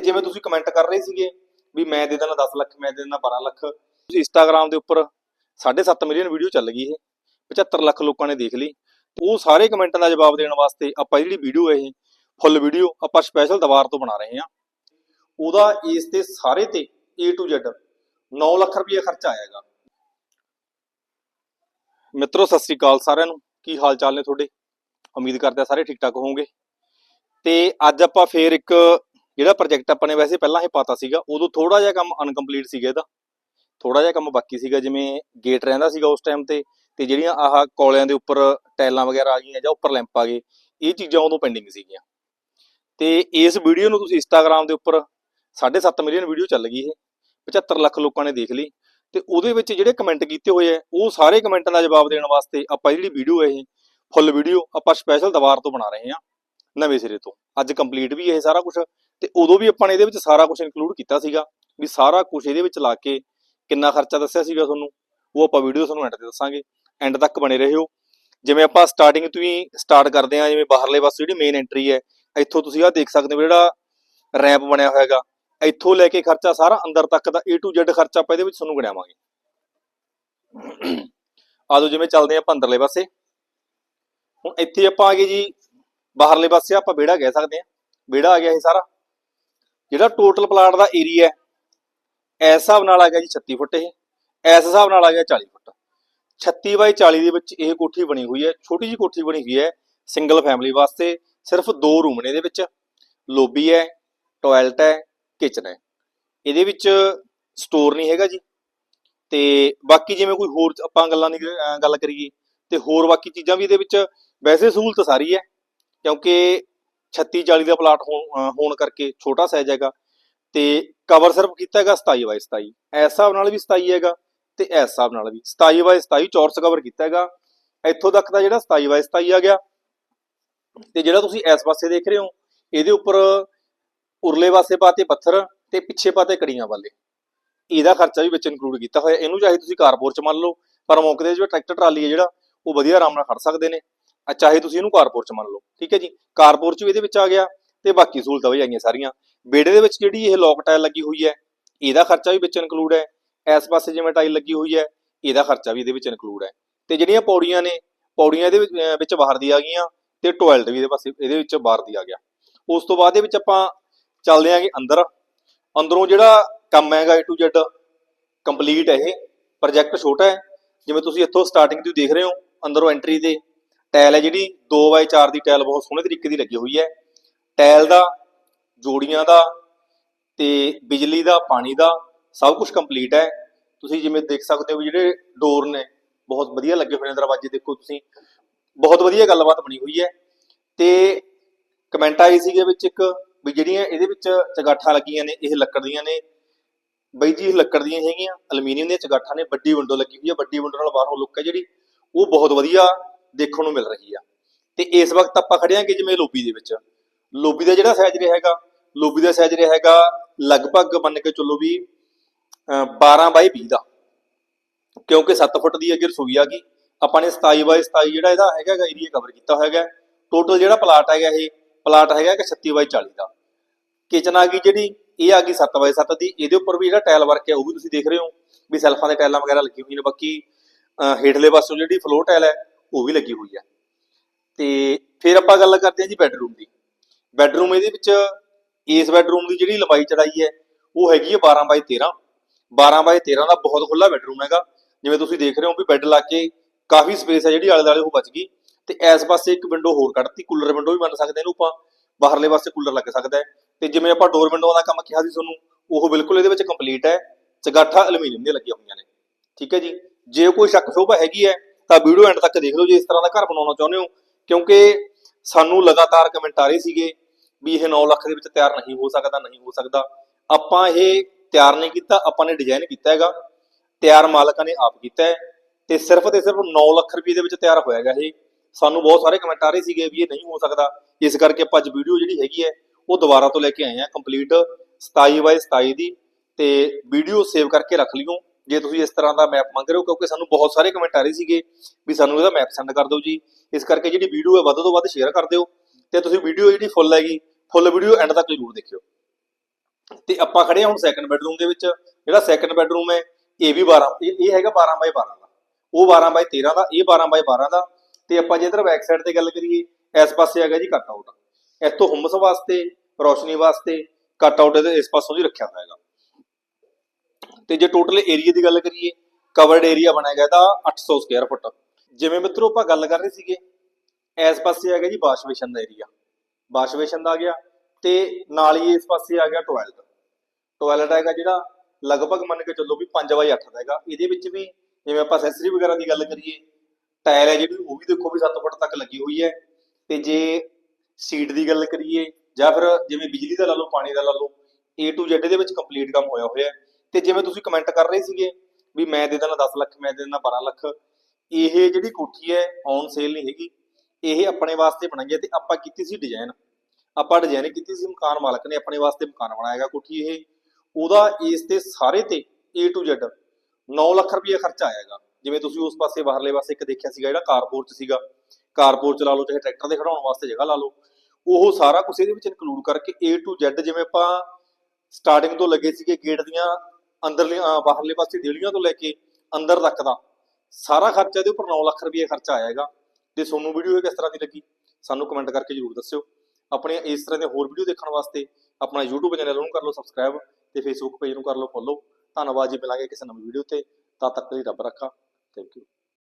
ਜਿਵੇਂ ਤੁਸੀਂ ਕਮੈਂਟ ਕਰ ਰਹੇ ਸੀਗੇ ਵੀ ਮੈਂ ਦੇ ਦੇਣਾ 10 ਲੱਖ, ਮੈਂ ਦੇ ਦੇਣਾ 12 ਲੱਖ, ਤੁਸੀਂ ਇੰਸਟਾਗ੍ਰam ਦੇ ਉੱਪਰ 7.5 ਮਿਲੀਅਨ ਵੀਡੀਓ ਚੱਲ ਗਈ ਇਹ 75 ਲੱਖ ਲੋਕਾਂ ਨੇ ਦੇਖ ਲਈ। ਉਹ ਸਾਰੇ ਕਮੈਂਟਾਂ ਦਾ ਜਵਾਬ ਦੇਣ ਵਾਸਤੇ ਆਪਾਂ ਜਿਹੜੀ ਵੀਡੀਓ ਹੈ ਇਹ ਫੁੱਲ ਵੀਡੀਓ ਆਪਾਂ ਸਪੈਸ਼ਲ ਦੁਬਾਰ ਤੋਂ ਬਣਾ ਰਹੇ ਹਾਂ। ਉਹਦਾ ਇਸ ਤੇ ਸਾਰੇ ਤੇ A to Z 9 ਲੱਖ ਰੁਪਏ ਖਰਚਾ ਆਏਗਾ। ਮਿੱਤਰੋ, ਸਤਿ ਸ੍ਰੀ ਅਕਾਲ ਸਾਰਿਆਂ ਨੂੰ। ਕੀ ਹਾਲ ਚਾਲ ਨੇ ਤੁਹਾਡੇ? ਉਮੀਦ ਕਰਦੇ ਆ ਸਾਰੇ ਠੀਕ ਠਾਕ ਹੋਵੋਗੇ। ਤੇ ਅੱਜ ਆਪਾਂ ਫੇਰ ਇੱਕ ਜਿਹੜਾ ਪ੍ਰੋਜੈਕਟ ਆਪਾਂ ਨੇ ਵੈਸੇ ਪਹਿਲਾਂ ਹੀ ਪਤਾ ਸੀਗਾ, ਉਦੋਂ ਥੋੜਾ ਜਿਹਾ ਕੰਮ ਅਨਕੰਪਲੀਟ ਸੀਗਾ ਇਹਦਾ। ਥੋੜਾ ਜਿਹਾ ਕੰਮ ਬਾਕੀ ਸੀਗਾ, ਜਿਵੇਂ ਗੇਟ ਰਹਿੰਦਾ ਸੀਗਾ ਉਸ ਟਾਈਮ ਤੇ ਤੇ ਜਿਹੜੀਆਂ ਆਹ ਕੋਲਿਆਂ ਦੇ ਉੱਪਰ ਟਾਈਲਾਂ ਵਗੈਰਾ ਆ ਗਈਆਂ ਜਾਂ ਉੱਪਰ ਲੈਂਪ ਆ ਗਏ, ਇਹ ਚੀਜ਼ਾਂ ਉਦੋਂ ਪੈਂਡਿੰਗ ਸੀਗੀਆਂ। ਤੇ ਇਸ ਵੀਡੀਓ ਨੂੰ ਤੁਸੀਂ ਇੰਸਟਾਗ੍ਰam ਦੇ ਉੱਪਰ 7.5 ਮਿਲੀਅਨ ਵੀਡੀਓ ਚੱਲ ਗਈ ਇਹ 75 ਲੱਖ ਲੋਕਾਂ ਨੇ ਦੇਖ ਲਈ। ਤੇ ਉਹਦੇ ਵਿੱਚ ਜਿਹੜੇ ਕਮੈਂਟ ਕੀਤੇ ਹੋਏ ਆ, ਉਹ ਸਾਰੇ ਕਮੈਂਟਾਂ ਦਾ ਜਵਾਬ ਦੇਣ ਵਾਸਤੇ ਆਪਾਂ ਜਿਹੜੀ ਵੀਡੀਓ ਹੈ ਇਹ ਫੁੱਲ ਵੀਡੀਓ ਆਪਾਂ ਸਪੈਸ਼ਲ ਦੁਬਾਰ ਤੋਂ ਬਣਾ ਰਹੇ ਹਾਂ, ਨਵੇਂ ਸਿਰੇ ਤੋਂ। ਅੱਜ ਕੰਪਲੀਟ ਵੀ ਇਹ ਸਾਰਾ ਕੁਝ ਤੇ ਉਦੋਂ ਵੀ ਆਪਾਂ ਨੇ ਇਹਦੇ ਵਿੱਚ ਸਾਰਾ ਕੁਝ ਇਨਕਲੂਡ ਕੀਤਾ ਸੀਗਾ, ਵੀ ਸਾਰਾ ਕੁਝ ਇਹਦੇ ਵਿੱਚ ਲਾ ਕੇ ਕਿੰਨਾ ਖਰਚਾ ਦੱਸਿਆ ਸੀਗਾ ਤੁਹਾਨੂੰ, ਉਹ ਆਪਾਂ ਵੀਡੀਓ ਤੁਹਾਨੂੰ ਐਂਡ ਤੇ ਦੱਸਾਂਗੇ। ਐਂਡ ਤੱਕ ਬਣੇ ਰਹਿਓ ਜਿਵੇਂ ਆਪਾਂ ਸਟਾਰਟਿੰਗ ਤੋਂ ਹੀ ਸਟਾਰਟ ਕਰਦੇ ਹਾਂ, ਜਿਵੇਂ ਬਾਹਰਲੇ ਪਾਸੇ ਜਿਹੜੀ ਮੇਨ ਐਂਟਰੀ ਹੈ, ਇੱਥੋਂ ਤੁਸੀਂ ਆਹ ਦੇਖ ਸਕਦੇ ਹੋ ਜਿਹੜਾ ਰੈਂਪ ਬਣਿਆ ਹੋਇਆ ਹੈਗਾ, ਇੱਥੋਂ ਲੈ ਕੇ ਖਰਚਾ ਸਾਰਾ ਅੰਦਰ ਤੱਕ ਦਾ A to Z ਖਰਚਾ ਆਪਾਂ ਇਹਦੇ ਵਿੱਚ ਤੁਹਾਨੂੰ ਗਿਣਾਵਾਂਗੇ। ਆਦੋ ਜਿਵੇਂ ਚੱਲਦੇ ਆਪਾਂ ਅੰਦਰਲੇ ਪਾਸੇ। ਹੁਣ ਇੱਥੇ ਆਪਾਂ ਆ ਗਏ ਜੀ, ਬਾਹਰਲੇ ਪਾਸੇ ਆਪਾਂ ਵਿਹੜਾ ਕਹਿ ਸਕਦੇ ਹਾਂ। ਵਿਹੜਾ ਆ ਗਿਆ ਇਹ ਸਾਰਾ। ਜਿਹੜਾ ਟੋਟਲ ਪਲਾਟ ਦਾ ਏਰੀਆ ਹੈ, ਇਸ ਹਿਸਾਬ ਨਾਲ ਆ ਗਿਆ ਜੀ 36 ਫੁੱਟ ਇਹ, ਇਸ ਹਿਸਾਬ ਨਾਲ ਆ ਗਿਆ 40 ਫੁੱਟ। 36 ਬਾਈ 40 ਦੇ ਵਿੱਚ ਇਹ ਕੋਠੀ ਬਣੀ ਹੋਈ ਹੈ, ਛੋਟੀ ਜੀ ਕੋਠੀ ਬਣੀ ਹੋਈ ਹੈ ਸਿੰਗਲ ਫੈਮਿਲੀ ਵਾਸਤੇ, ਸਿਰਫ ਦੋ ਰੂਮ ਨੇ ਇਹਦੇ ਵਿੱਚ ਲੋਬੀ ਹੈ ਟਾਇਲਟ ਹੈ ਕਿਚਨ ਹੈ। ਇਹਦੇ ਵਿੱਚ ਸਟੋਰ ਨਹੀਂ ਹੈਗਾ ਜੀ। ਤੇ ਬਾਕੀ ਜਿਵੇਂ ਕੋਈ ਹੋਰ ਆਪਾਂ ਗੱਲਾਂ ਦੀ ਗੱਲ ਕਰੀਏ, ਤੇ ਹੋਰ ਬਾਕੀ ਚੀਜ਼ਾਂ ਵੀ ਇਹਦੇ ਵਿੱਚ ਵੈਸੇ ਸਹੂਲਤ ਸਾਰੀ ਹੈ, ਕਿਉਂਕਿ 36 40 ਦਾ ਪਲਾਟ ਹੋਣ ਕਰਕੇ ਛੋਟਾ ਸਾਈਜ਼ ਹੈਗਾ ਤੇ ਕਵਰ ਸਿਰਫ ਕੀਤਾ ਹੈਗਾ 27 ਬਾਈ 27 ਇਸ ਹਿਸਾਬ ਨਾਲ ਵੀ 27 ਹੈਗਾ ਤੇ ਇਸ ਹਿਸਾਬ ਨਾਲ ਵੀ। 27 ਬਾਈ 27 ਚੌਰਸ ਕਵਰ ਕੀਤਾ ਹੈਗਾ। ਇੱਥੋਂ ਤੱਕ ਦਾ ਜਿਹੜਾ 27 ਬਾਈ 27 ਆ ਗਿਆ। ਤੇ ਜਿਹੜਾ ਤੁਸੀਂ ਇਸ ਪਾਸੇ ਦੇਖ ਰਹੇ ਹੋ, ਇਹਦੇ ਉੱਪਰ ਉਰਲੇ ਪਾਸੇ ਪਾਤੇ ਪੱਥਰ ਤੇ ਪਿੱਛੇ ਪਾਤੇ ਕੜੀਆਂ ਵਾਲੇ ਇਹਦਾ ਖਰਚਾ ਵੀ ਵਿੱਚ ਇਨਕਲੂਡ ਕੀਤਾ ਹੋਇਆ। ਇਹਨੂੰ ਚਾਹੇ ਤੁਸੀਂ ਕਾਰਪੋਰ ਚ ਮੰਨ ਲਓ, ਪਰ ਮੌਕੇ ਦੇ ਵਿੱਚ ਟਰੈਕਟਰ ਟਰਾਲੀ ਹੈ ਜਿਹੜਾ, ਉਹ ਵਧੀਆ ਆਰਾਮ ਨਾਲ ਖੜ ਸਕਦੇ ਨੇ। ਚਾਹੇ ਤੁਸੀਂ ਇਹਨੂੰ ਕਾਰਪੋਰ ਚ ਮੰਨ ਲਓ, ਠੀਕ ਹੈ ਜੀ? ਕਾਰਪੋਰ ਚ ਵੀ ਇਹਦੇ ਵਿੱਚ ਆ ਗਿਆ ਤੇ ਬਾਕੀ ਸਹੂਲਤਾਂ ਵੀ ਆਈਆਂ ਸਾਰੀਆਂ। ਬੇੜੇ ਦੇ ਵਿੱਚ ਜਿਹੜੀ ਇਹ ਲੋਕ ਟਾਇਲ ਲੱਗੀ ਹੋਈ ਹੈ, ਇਹਦਾ ਖਰਚਾ ਵੀ ਵਿੱਚ ਇਨਕਲੂਡ ਹੈ। ਇਸ ਪਾਸੇ ਜਿਵੇਂ ਟਾਈਲ ਲੱਗੀ ਹੋਈ ਹੈ, ਇਹਦਾ ਖਰਚਾ ਵੀ ਇਹਦੇ ਵਿੱਚ ਇਨਕਲੂਡ ਹੈ। ਤੇ ਜਿਹੜੀਆਂ ਪੌੜੀਆਂ ਨੇ, ਪੌੜੀਆਂ ਇਹਦੇ ਵਿੱਚ ਬਾਹਰ ਦੀ ਆ ਗਈਆਂ ਤੇ ਟਾਇਲਟ ਵੀ ਇਹਦੇ ਪਾਸੇ, ਇਹਦੇ ਵਿੱਚ ਬਾਹਰ ਦੀ ਆ ਗਿਆ। ਉਸ ਤੋਂ ਬਾਅਦ ਦੇ ਵਿੱਚ ਆਪਾਂ ਚੱਲਦੇ ਆਂਗੇ ਅੰਦਰ। ਅੰਦਰੋਂ ਜਿਹੜਾ ਕੰਮ ਹੈਗਾ A to Z ਕੰਪਲੀਟ ਹੈ ਇਹ। ਪ੍ਰੋਜੈਕਟ ਛੋਟਾ ਹੈ। ਜਿਵੇਂ ਤੁਸੀਂ ਇੱਥੋਂ ਸਟਾਰਟਿੰਗ ਤੋਂ ਦੇਖ ਰਹੇ ਹੋ, ਅੰਦਰੋਂ ਐਂਟਰੀ ਦੇ ਟਾਇਲ ਹੈ ਜਿਹੜੀ 2x4 ਦੀ ਟਾਇਲ ਬਹੁਤ ਸੋਹਣੇ ਤਰੀਕੇ ਦੀ ਲੱਗੀ ਹੋਈ ਹੈ। ਟਾਇਲ ਦਾ, ਜੋੜੀਆਂ ਦਾ ਤੇ ਬਿਜਲੀ ਦਾ, ਪਾਣੀ ਦਾ ਸਭ ਕੁਝ ਕੰਪਲੀਟ ਹੈ। ਤੁਸੀਂ ਜਿਵੇਂ ਦੇਖ ਸਕਦੇ ਹੋ ਵੀ ਜਿਹੜੇ ਡੋਰ ਨੇ, ਬਹੁਤ ਵਧੀਆ ਲੱਗੇ ਹੋਏ ਨੇ ਦਰਵਾਜ਼ੇ, ਦੇਖੋ ਤੁਸੀਂ। ਬਹੁਤ ਵਧੀਆ ਗੱਲਬਾਤ ਬਣੀ ਹੋਈ ਹੈ। ਤੇ ਕਮੈਂਟ ਆਈ ਸੀਗੇ ਵਿੱਚ ਇੱਕ ਵੀ ਜਿਹੜੀਆਂ ਇਹਦੇ ਵਿੱਚ ਚਗਾਠਾਂ ਲੱਗੀਆਂ ਨੇ, ਇਹ ਲੱਕੜ ਦੀਆਂ ਨੇ। ਬਈ ਜੀ, ਇਹ ਲੱਕੜ ਦੀਆਂ ਹੈਗੀਆਂ ਐਲੂਮੀਨੀਅਮ ਦੀਆਂ ਚਗਾਠਾਂ ਨੇ, ਵੱਡੀ ਵਿੰਡੋ ਲੱਗੀ ਹੋਈ ਹੈ। ਵੱਡੀ ਵਿੰਡੋ ਨਾਲ ਬਾਹਰੋਂ ਲੁੱਕ ਹੈ ਜਿਹੜੀ, ਉਹ ਬਹੁਤ ਵਧੀਆ ਦੇਖਣ ਨੂੰ ਮਿਲ ਰਹੀ ਆ। ਤੇ ਇਸ ਵਕਤ ਆਪਾਂ ਖੜੇ ਕਿ ਜਿਵੇਂ ਲੋਬੀ ਦੇ ਵਿੱਚ। ਲੋਬੀ ਦਾ ਜਿਹੜਾ ਸਾਈਜ਼ ਰਿਹਾ ਹੈਗਾ, ਲੋਬੀ ਦਾ ਸਾਈਜ਼ ਰਿਹਾ ਹੈਗਾ ਲਗਭਗ ਮੰਨ ਕੇ ਚੱਲੋ ਵੀ, ਅਹ 12 ਬਾਈ 20 ਦਾ। ਕਿਉਂਕਿ 7 ਫੁੱਟ ਦੀ ਅੱਗੇ ਰਸੋਈ ਆ ਗਈ, ਆਪਾਂ ਨੇ 27 ਬਾਈ 27 ਜਿਹੜਾ ਇਹਦਾ ਹੈਗਾ ਗਾ ਏਰੀਆ ਕਵਰ ਕੀਤਾ ਹੋਇਆ ਹੈਗਾ। ਟੋਟਲ ਜਿਹੜਾ ਪਲਾਟ ਹੈਗਾ ਇਹ ਪਲਾਟ ਹੈਗਾ ਕਿ 36 ਬਾਈ 40 ਦਾ। ਕਿਚਨ ਆ ਗਈ ਜਿਹੜੀ, ਇਹ ਆ ਗਈ 7 ਬਾਈ 7 ਦੀ। ਇਹਦੇ ਉੱਪਰ ਵੀ ਜਿਹੜਾ ਟਾਇਲ ਵਰਕ ਹੈ ਉਹ ਵੀ ਤੁਸੀਂ ਦੇਖ ਰਹੇ ਹੋ, ਵੀ ਸੈਲਫਾਂ ਦੇ ਟਾਇਲਾਂ ਵਗੈਰਾ ਲੱਗੀ ਹੋਈਆਂ ਨੇ। ਬਾਕੀ, ਅਹ ਹੇਠਲੇ ਪਾਸੋਂ ਜਿਹੜੀ ਫਲੋਰ ਟਾਇਲ ਹੈ ਉਹ ਵੀ ਲੱਗੀ ਹੋਈ ਹੈ ਤੇ ਫਿਰ ਆਪਾਂ ਗੱਲ ਕਰਦੇ ਹਾਂ ਜੀ ਬੈੱਡਰੂਮ ਦੀ। ਬੈੱਡਰੂਮ ਇਹਦੇ ਵਿੱਚ ਇਸ ਬੈੱਡਰੂਮ ਦੀ ਜਿਹੜੀ ਲੰਬਾਈ ਚੜਾਈ ਹੈ, ਉਹ ਹੈਗੀ ਹੈ 12 ਬਾਈ 13 12 ਬਾਈ 13 ਦਾ ਬਹੁਤ ਖੁੱਲਾ ਬੈੱਡਰੂਮ ਹੈਗਾ। ਜਿਵੇਂ ਤੁਸੀਂ ਦੇਖ ਰਹੇ ਹੋ ਵੀ ਬੈੱਡ ਲਾ ਕੇ ਕਾਫੀ ਸਪੇਸ ਹੈ ਜਿਹੜੀ ਆਲੇ ਦੁਆਲੇ ਉਹ ਬਚ ਗਈ। ਤੇ ਇਸ ਪਾਸੇ ਇੱਕ ਵਿੰਡੋ ਹੋਰ ਕੱਢਤੀ ਕੂਲਰ ਵਿੰਡੋ ਵੀ ਮੰਨ ਸਕਦੇ ਇਹਨੂੰ ਆਪਾਂ। ਬਾਹਰਲੇ ਪਾਸੇ ਕੂਲਰ ਲੱਗ ਸਕਦਾ ਹੈ। ਤੇ ਜਿਵੇਂ ਆਪਾਂ ਡੋਰ ਵਿੰਡੋ ਦਾ ਕੰਮ ਕਿਹਾ ਸੀ ਤੁਹਾਨੂੰ, ਉਹ ਬਿਲਕੁਲ ਇਹਦੇ ਵਿੱਚ ਕੰਪਲੀਟ ਹੈ। ਚਗਾਠਾ ਐਲੂਮੀਨੀਅਮ ਦੀਆਂ ਲੱਗੀਆਂ ਹੋਈਆਂ ਨੇ। ਠੀਕ ਹੈ ਜੀ। ਜੇ ਕੋਈ ਸ਼ੱਕ ਸ਼ੋਭਾ ਹੈਗੀ ਹੈ ਤਾਂ ਵੀਡੀਓ ਐਂਡ ਤੱਕ ਦੇਖ ਲਓ ਜੇ ਇਸ ਤਰ੍ਹਾਂ ਦਾ ਘਰ ਬਣਾਉਣਾ ਚਾਹੁੰਦੇ ਹੋ, ਕਿਉਂਕਿ ਸਾਨੂੰ ਲਗਾਤਾਰ ਕਮੈਂਟ ਆ ਰਹੇ ਸੀਗੇ ਵੀ ਇਹ 9 ਲੱਖ ਦੇ ਵਿੱਚ ਤਿਆਰ ਨਹੀਂ ਹੋ ਸਕਦਾ, ਨਹੀਂ ਹੋ ਸਕਦਾ। ਆਪਾਂ ਇਹ ਤਿਆਰ ਨਹੀਂ ਕੀਤਾ, ਆਪਾਂ ਨੇ ਡਿਜ਼ਾਈਨ ਕੀਤਾ ਹੈਗਾ। ਤਿਆਰ ਮਾਲਕਾਂ ਨੇ ਆਪ ਕੀਤਾ ਹੈ। ਤੇ ਸਿਰਫ ਤੇ ਸਿਰਫ 9 ਲੱਖ ਰੁਪਏ ਦੇ ਵਿੱਚ ਤਿਆਰ ਹੋਇਆ ਹੈਗਾ ਇਹ। ਸਾਨੂੰ ਬਹੁਤ ਸਾਰੇ ਕਮੈਂਟ ਆ ਰਹੇ ਸੀਗੇ ਵੀ ਇਹ ਨਹੀਂ ਹੋ ਸਕਦਾ। ਇਸ ਕਰਕੇ ਆਪਾਂ ਅੱਜ ਵੀਡੀਓ ਜਿਹੜੀ ਹੈਗੀ ਹੈ, ਉਹ ਦੁਬਾਰਾ ਤੋਂ ਲੈ ਕੇ ਆਏ ਆ ਕੰਪਲੀਟ 27 ਬਾਈ 27 ਦੀ। ਤੇ ਵੀਡੀਓ ਸੇਵ ਕਰਕੇ ਰੱਖ ਲਿਓ। ਜੇ ਤੁਸੀਂ ਇਸ ਤਰ੍ਹਾਂ ਦਾ ਮੈਪ ਮੰਗ ਰਹੇ ਹੋ, ਕਿਉਂਕਿ ਸਾਨੂੰ ਬਹੁਤ ਸਾਰੇ ਕਮੈਂਟ ਆ ਰਹੇ ਸੀਗੇ ਵੀ ਸਾਨੂੰ ਇਹਦਾ ਮੈਪ ਸੈਂਡ ਕਰ ਦਿਓ ਜੀ। ਇਸ ਕਰਕੇ ਜਿਹੜੀ ਵੀਡੀਓ ਹੈ, ਵੱਧ ਤੋਂ ਵੱਧ ਸ਼ੇਅਰ ਕਰ ਦਿਓ। ਤੇ ਤੁਸੀਂ ਵੀਡੀਓ ਜਿਹੜੀ ਫੁੱਲ ਹੈਗੀ ਫੁੱਲ ਵੀਡੀਓ ਐਂਡ ਤੱਕ ਜ਼ਰੂਰ ਦੇਖਿਓ। ਤੇ ਆਪਾਂ ਖੜੇ ਹਾਂ ਹੁਣ ਸੈਕੰਡ ਬੈਡਰੂਮ ਦੇ ਵਿੱਚ। ਜਿਹੜਾ ਸੈਕੰਡ ਬੈਡਰੂਮ ਹੈ, ਇਹ ਵੀ 12 ਇਹ ਹੈਗਾ 12 ਬਾਈ 12 ਦਾ। ਉਹ 12 ਬਾਈ 13 ਦਾ, ਇਹ 12 ਬਾਈ 12 ਦਾ। ਤੇ ਆਪਾਂ ਜੇ ਇਧਰ ਬੈਕ ਸਾਈਡ ਤੇ ਗੱਲ ਕਰੀਏ, ਇਸ ਪਾਸੇ ਹੈਗਾ ਜੀ ਕੱਟ ਆਊਟ ਇੱਥੋਂ ਹੁਮਸ ਵਾਸਤੇ, ਰੋਸ਼ਨੀ ਵਾਸਤੇ ਕੱਟ ਆਊਟ ਇਸ ਪਾਸੋਂ ਜੀ ਰੱਖਿਆ ਹੋਇਆ ਹੈਗਾ। ਤੇ ਜੇ ਟੋਟਲ ਏਰੀਆ ਦੀ ਗੱਲ ਕਰੀਏ ਕਵਰਡ ਏਰੀਆ ਬਣੇਗਾ ਇਹਦਾ 800 ਸਕੁਅਰ ਫੁੱਟ ਜਿਵੇਂ ਮਿੱਤਰੋ ਆਪਾਂ ਗੱਲ ਕਰ ਰਹੇ ਸੀਗੇ, ਇਸ ਪਾਸੇ ਆ ਗਿਆ ਜੀ ਵਾਸ਼ਵੇਸ਼ਨ ਦਾ ਏਰੀਆ ਵਾਸ਼ਵੇਸ਼ਨ ਦਾ ਆ ਗਿਆ ਤੇ ਨਾਲ ਹੀ ਇਸ ਪਾਸੇ ਆ ਗਿਆ ਟਾਇਲਟ ਟਾਇਲਟ ਹੈਗਾ ਜਿਹੜਾ ਲਗਭਗ ਮੰਨ ਕੇ ਚੱਲੋ ਵੀ 5x8 ਦਾ ਹੈਗਾ। ਇਹਦੇ ਵਿੱਚ ਵੀ ਜਿਵੇਂ ਆਪਾਂ ਅਸੈਸਰੀ ਵਗੈਰਾ ਦੀ ਗੱਲ ਕਰੀਏ ਟਾਇਲ ਹੈ ਜਿਹੜੀ, ਉਹ ਵੀ ਦੇਖੋ ਵੀ 7 ਫੁੱਟ ਤੱਕ ਲੱਗੀ ਹੋਈ ਹੈ। ਤੇ ਜੇ ਸੀਟ ਦੀ ਗੱਲ ਕਰੀਏ ਜਾਂ ਫਿਰ ਜਿਵੇਂ ਬਿਜਲੀ ਦਾ ਲਾ ਲਓ, ਪਾਣੀ ਦਾ ਲਾ ਲਓ, A to Z ਦੇ ਵਿੱਚ ਕੰਪਲੀਟ ਕੰਮ ਹੋਇਆ ਹੋਇਆ ਹੈ। ਤੇ ਜਿਵੇਂ ਤੁਸੀਂ ਕਮੈਂਟ ਕਰ ਰਹੇ ਸੀਗੇ ਵੀ ਮੈਂ ਦੇ ਦੇਣਾ 10 ਲੱਖ, ਮੈਂ ਦੇ ਦੇਣਾ 12 ਲੱਖ, ਇਹ ਜਿਹੜੀ ਕੋਠੀ ਹੈ ਔਨ ਸੇਲ ਨਹੀਂ ਹੈਗੀ, ਇਹ ਆਪਣੇ ਵਾਸਤੇ ਬਣਾਈ ਹੈ ਤੇ ਆਪਾਂ ਕੀਤੀ ਸੀ ਡਿਜ਼ਾਈਨ ਆਪਾਂ ਡਿਜ਼ਾਈਨ ਕੀਤੀ ਸੀ, ਮਕਾਨ ਮਾਲਕ ਨੇ ਆਪਣੇ ਵਾਸਤੇ ਮਕਾਨ ਬਣਾਇਆਗਾ ਕੋਠੀ ਇਹ। ਉਹਦਾ ਇਸ ਤੇ ਸਾਰੇ ਤੇ A to Z 9 ਲੱਖ ਰੁਪਏ ਖਰਚਾ ਆਏਗਾ ਜਿਵੇਂ ਤੁਸੀਂ ਉਸ ਪਾਸੇ ਬਾਹਰਲੇ ਪਾਸੇ ਇੱਕ ਦੇਖਿਆ ਸੀਗਾ, ਜਿਹੜਾ ਕਾਰਪੋਰਟ ਸੀਗਾ। ਕਾਰਪੋਰਟ ਚ ਲਾ ਲਓ, ਚਾਹੇ ਟਰੈਕਟਰ ਦੇ ਖੜਾਉਣ ਵਾਸਤੇ ਜਗ੍ਹਾ ਲਾ ਲਓ। ਉਹ ਸਾਰਾ ਕੁਝ ਇਹਦੇ ਵਿੱਚ ਇਨਕਲੂਡ ਕਰਕੇ A to Z ਜਿਵੇਂ ਆਪਾਂ ਸਟਾਰਟਿੰਗ ਤੋਂ ਲੱਗੇ ਸੀਗੇ ਗੇਟ ਦੀਆਂ ਅੰਦਰਲੇ ਬਾਹਰਲੇ ਪਾਸੇ ਦੇਲੀਆਂ ਤੋਂ ਲੈ ਕੇ ਅੰਦਰ ਤੱਕ ਦਾ ਸਾਰਾ ਖਰਚਾ ਇਹਦੇ ਉੱਪਰ 9 ਲੱਖ ਰੁਪਏ ਖਰਚਾ ਆਇਆ ਹੈਗਾ। ਤੇ ਤੁਹਾਨੂੰ ਵੀਡੀਓ ਇਹ ਕਿਸ ਤਰ੍ਹਾਂ ਦੀ ਲੱਗੀ, ਸਾਨੂੰ ਕਮੈਂਟ ਕਰਕੇ ਜਰੂਰ ਦੱਸਿਓ। ਆਪਣੇ ਇਸ ਤਰ੍ਹਾਂ ਦੇ ਹੋਰ ਵੀਡੀਓ ਦੇਖਣ ਵਾਸਤੇ ਆਪਣਾ YouTube ਚੈਨਲ ਨੂੰ ਕਰ ਲਓ ਸਬਸਕ੍ਰਾਈਬ ਤੇ Facebook ਪੇਜ ਨੂੰ ਕਰ ਲਓ ਫੋਲੋ ਧੰਨਵਾਦ ਜੀ, ਮਿਲਾਂਗੇ ਕਿਸੇ ਨਵੀਂ ਵੀਡੀਓ ਤੇ। ਤਦ ਤੱਕ ਲਈ ਰੱਬ ਰੱਖਾ। Thank you